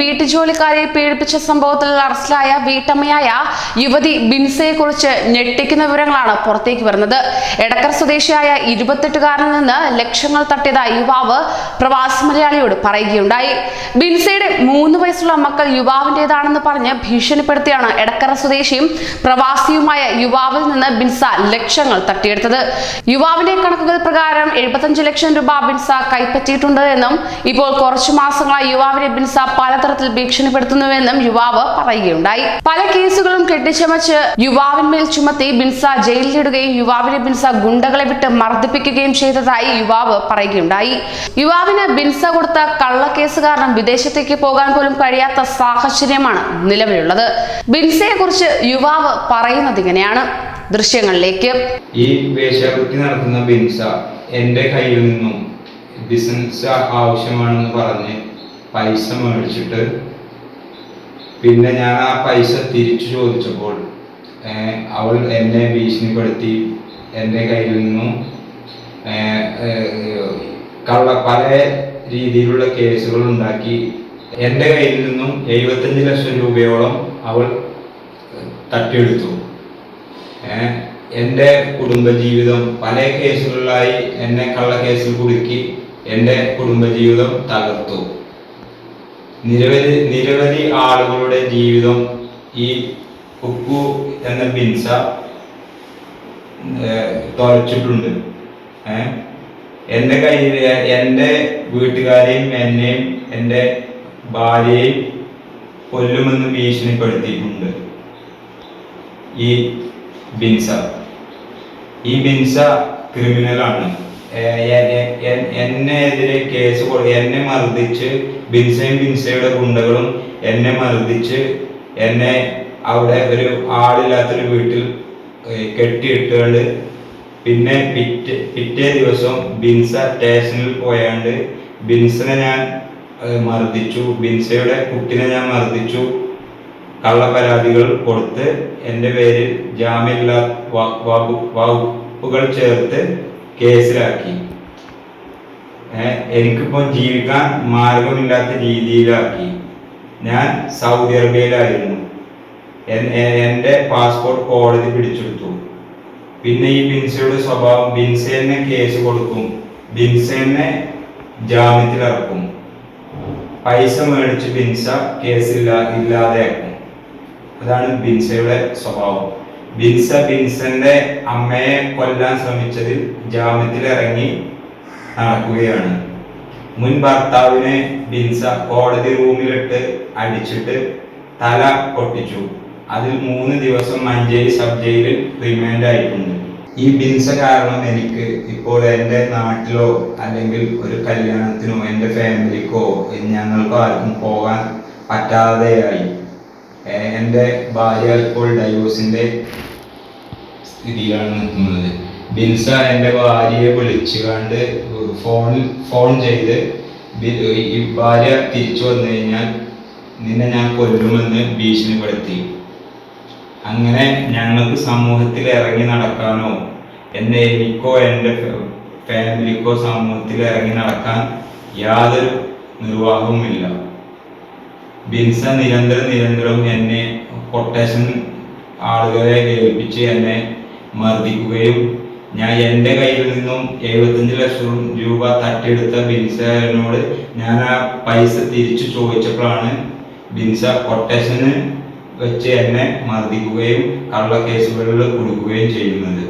വീട്ടുജോലിക്കാരെ പീഡിപ്പിച്ച സംഭവത്തിൽ അറസ്റ്റിലായ വീട്ടമ്മയായ യുവതി ബിൻസയെ കുറിച്ച് ഞെട്ടിക്കുന്ന വിവരങ്ങളാണ് പുറത്തേക്ക് വരുന്നത്. എടക്കർ സ്വദേശിയായ ഇരുപത്തെട്ടുകാരനിൽ നിന്ന് ലക്ഷങ്ങൾ തട്ടിയത യുവാവ് പ്രവാസി മലയാളിയോട് പറയുകയുണ്ടായി. ബിൻസയുടെ മൂന്ന് വയസ്സുള്ള മക്കൾ യുവാവിന്റേതാണെന്ന് പറഞ്ഞ് ഭീഷണിപ്പെടുത്തിയാണ് എടക്കര സ്വദേശിയും പ്രവാസിയുമായ യുവാവിൽ നിന്ന് ബിൻസ ലക്ഷങ്ങൾ തട്ടിയെടുത്തത്. യുവാവിന്റെ കണക്കുകൾ പ്രകാരം എഴുപത്തഞ്ച് ലക്ഷം രൂപ ബിൻസ കൈപ്പറ്റിയിട്ടുണ്ട് എന്നും ഇപ്പോൾ കുറച്ചു മാസങ്ങളായി യുവാവിനെ ബിൻസ പലതരത്തിൽ ഭീഷണിപ്പെടുത്തുന്നുവെന്നും യുവാവ് പറയുകയുണ്ടായി. പല കേസുകളും കെട്ടിച്ചമച്ച് യുവാവിന്മേൽ ചുമത്തി ബിൻസ ജയിലിലിടുകയും യുവാവിനെ ബിൻസ ഗുണ്ടകളെ വിട്ട് മർദ്ദിപ്പിക്കുകയും ചെയ്തതായി യുവാവ് പറയുകയുണ്ടായി. യുവാവിന് ബിൻസ കൊടുത്ത കള്ളക്കേസ് കാരണം വിദേശത്തേക്ക് പോകാൻ പോലും കഴിയാത്ത സാഹചര്യമാണ് നിലവിലുള്ളത്. ബിൻസയെ കുറിച്ച് യുവാവ് പറയുന്നത് ഇങ്ങനെയാണ് ദൃശ്യങ്ങളിലേക്ക്. ഈ വേശ്യാവൃത്തി നടത്തുന്ന ബിൻസ എന്റെ കയ്യിൽ നിന്നും ബിസിനസ് ആവശ്യമാണെന്ന് പറഞ്ഞ് പൈസ മേടിച്ചിട്ട് പിന്നെ ഞാൻ ആ പൈസ തിരിച്ചു ചോദിച്ചപ്പോൾ അവൾ എന്നെ ഭീഷണിപ്പെടുത്തി എന്റെ കയ്യിൽ നിന്നും കള്ള പല രീതിയിലുള്ള കേസുകൾ ഉണ്ടാക്കി. എന്റെ കയ്യിൽ നിന്നും എഴുപത്തഞ്ച് ലക്ഷം രൂപയോളം അവൾ തട്ടിയെടുത്തു. എന്റെ കുടുംബജീവിതം പല കേസുകളിലായി എന്നെ കള്ള കേസിൽ കുടുക്കി എന്റെ കുടുംബജീവിതം തകർത്തു. നിരവധി നിരവധി ആളുകളുടെ ജീവിതം ഈ ഉപ്പു എന്ന ബിൻസ തുലച്ചിട്ടുണ്ട് എന്റെ കയ്യിൽ എന്റെ വീട്ടുകാരെയും എന്നെയും എന്റെ ഭാര്യയെയും കൊല്ലുമെന്ന് ഭീഷണിപ്പെടുത്തിയിട്ടുണ്ട് ഈ ബിൻസ. ഈ ബിൻസ ക്രിമിനലാണ്. എന്നെതിരെ കേസ് എന്നെ മർദ്ദിച്ച് ബിൻസയും ബിൻസയുടെ ഗുണ്ടകളും എന്നെ മർദ്ദിച്ച് എന്നെ അവിടെ ഒരു ആളില്ലാത്തൊരു വീട്ടിൽ കെട്ടിയിട്ടുകൊണ്ട് പിന്നെ പിറ്റ് പിറ്റേ ദിവസം ബിൻസ സ്റ്റേഷനിൽ പോയാണ്ട് ബിൻസിനെ ഞാൻ മർദ്ദിച്ചു ബിൻസയുടെ കുട്ടിനെ ഞാൻ മർദ്ദിച്ചു കള്ള പരാതികൾ കൊടുത്ത് എന്റെ പേരിൽ ജാമ്യമില്ലാ വകുപ്പുകൾ ചേർത്ത് കേസിലാക്കി. എനിക്കിപ്പോൾ ജീവിക്കാൻ മാർഗമില്ലാത്ത രീതിയിലാക്കി. ഞാൻ സൗദി അറേബ്യയിലായിരുന്നു. എൻ- എന്റെ പാസ്പോർട്ട് കോടതി പിടിച്ചെടുത്തു. പിന്നെ ഈ ബിൻസയുടെ സ്വഭാവം ബിൻസേനെ കേസ് കൊടുക്കും. ബിൻസേനെ ജാമ്യത്തിലിറക്കും. പൈസ മേടിച്ച് ബിൻസ കേസില്ല ഇല്ലാതെയാക്കും. അതാണ് ബിൻസയുടെ സ്വഭാവം. ബിൻസ ബിൻസന്റെ അമ്മയെ കൊല്ലാൻ ശ്രമിച്ചതിൽ ജാമ്യത്തിൽ ഇറങ്ങി നടക്കുകയാണ്. മുൻ ഭർത്താവിനെ ബിൻസ കോടതി റൂമിലിട്ട് അടിച്ചിട്ട് തല പൊട്ടിച്ചു. അതിൽ മൂന്ന് ദിവസം മഞ്ചേരി സബ് ജയിലിൽ റിമാൻഡ് ആയിട്ടുണ്ട് ഈ ബിൻസ കാരണം എനിക്ക് ഇപ്പോൾ എന്റെ നാട്ടിലോ അല്ലെങ്കിൽ ഒരു കല്യാണത്തിനോ എന്റെ ഫാമിലിക്കോ ഞങ്ങൾക്കോ ആർക്കും പോകാൻ പറ്റാതെയായി. എന്റെ ഭാര്യ ഇപ്പോൾ ഡൈവോഴ്സിന്റെ സ്ഥിതിയിലാണ് നിൽക്കുന്നത്. ബിൻസ എന്റെ ഭാര്യയെ വിളിച്ചു കണ്ട് ഫോണിൽ ഫോൺ ചെയ്ത് ഈ ഭാര്യ തിരിച്ചു വന്നു കഴിഞ്ഞാൽ നിന്നെ ഞാൻ കൊല്ലുമെന്ന് ഭീഷണിപ്പെടുത്തി അങ്ങനെ ഞങ്ങൾക്ക് സമൂഹത്തിൽ ഇറങ്ങി നടക്കാനോ എന്നെ എനിക്കോ എന്റെ ഫാമിലിക്കോ സമൂഹത്തിൽ ഇറങ്ങി നടക്കാൻ യാതൊരു നിർവാഹവുമില്ല. ബിൻസ നിരന്തരം നിരന്തരം എന്നെ കൊട്ടേഷൻ ആളുകളെ ഏൽപ്പിച്ച് എന്നെ മർദ്ദിക്കുകയും ഞാൻ എന്റെ കയ്യിൽ നിന്നും എഴുപത്തഞ്ച് ലക്ഷം രൂപ തട്ടിയെടുത്ത ബിൻസനോട് ഞാൻ ആ പൈസ തിരിച്ചു ചോദിച്ചപ്പോഴാണ് ബിൻസ കൊട്ടേഷന് വെച്ച് എന്നെ മർദ്ദിക്കുകയും കള്ള കേസുകളിൽ കൊടുക്കുകയും ചെയ്യുന്നത്.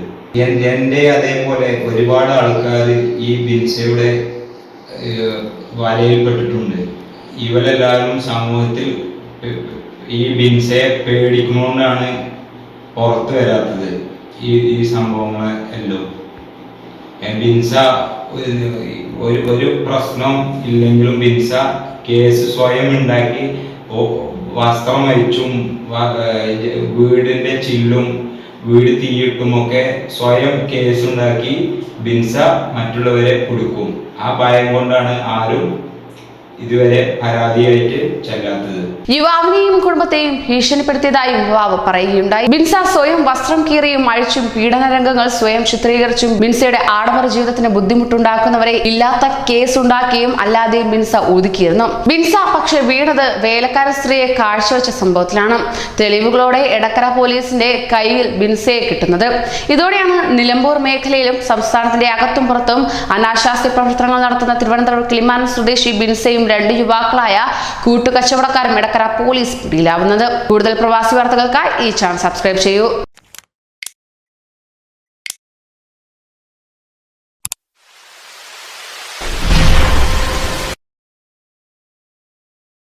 എന്റെ അതേപോലെ ഒരുപാട് ആൾക്കാർ ഈ ബിൻസയുടെ വലയിൽപ്പെട്ടിട്ടുണ്ട് ഇവരെല്ലാവരും സമൂഹത്തിൽ ഈ ബിൻസയെ പേടിക്കുന്നതുകൊണ്ടാണ് പുറത്ത് വരാത്തത് ഈ ഈ സംഭവങ്ങൾ എല്ലാം. ബിൻസ ഒരു- ഒരു പ്രശ്നം ഇല്ലെങ്കിലും ബിൻസ കേസ് സ്വയം ഉണ്ടാക്കി വസ്ത്രം അരിച്ചും വീടിന്റെ ചില്ലും വീട് തീയിട്ടുമൊക്കെ സ്വയം കേസ് ഉണ്ടാക്കി ബിൻസ മറ്റുള്ളവരെ കൊടുക്കും ആ ഭയം കൊണ്ടാണ് ആരും ഇതുവരെ പരാതിയായിട്ട് ചെല്ലാത്തത്. യുവാവിനെയും കുടുംബത്തെയും ഭീഷണിപ്പെടുത്തിയതായി യുവാവ് പറയുകയുണ്ടായി. ബിൻസ സ്വയം വസ്ത്രം കീറിയും അഴിച്ചും പീഡന രംഗങ്ങൾ സ്വയം ചിത്രീകരിച്ചും ബിൻസയുടെ ആഡംബര ജീവിതത്തിന് ബുദ്ധിമുട്ടുണ്ടാക്കുന്നവരെ ഇല്ലാത്ത കേസ് ഉണ്ടാക്കിയും അല്ലാതെ ബിൻസ ഒതുക്കിയിരുന്നു. ബിൻസ പക്ഷെ വീണത് വേലക്കാര സ്ത്രീയെ കാഴ്ചവെച്ച സംഭവത്തിലാണ്. തെളിവുകളോടെ എടക്കര പോലീസിന്റെ കയ്യിൽ ബിൻസയെ കിട്ടുന്നത്. ഇതോടെയാണ് നിലമ്പൂർ മേഖലയിലും സംസ്ഥാനത്തിന്റെ അകത്തും പുറത്തും അനാശാസ്യ പ്രവർത്തനങ്ങൾ നടത്തുന്ന തിരുവനന്തപുരം കിളിമാനം സ്വദേശി ബിൻസയും രണ്ട് യുവാക്കളായ കൂട്ടുകച്ചവടക്കാരും ഇടക്കര പോലീസ് പിടിയിലാവുന്നത്. കൂടുതൽ പ്രവാസി വാർത്തകൾക്കായി ഈ ചാനൽ സബ്സ്ക്രൈബ് ചെയ്യൂ.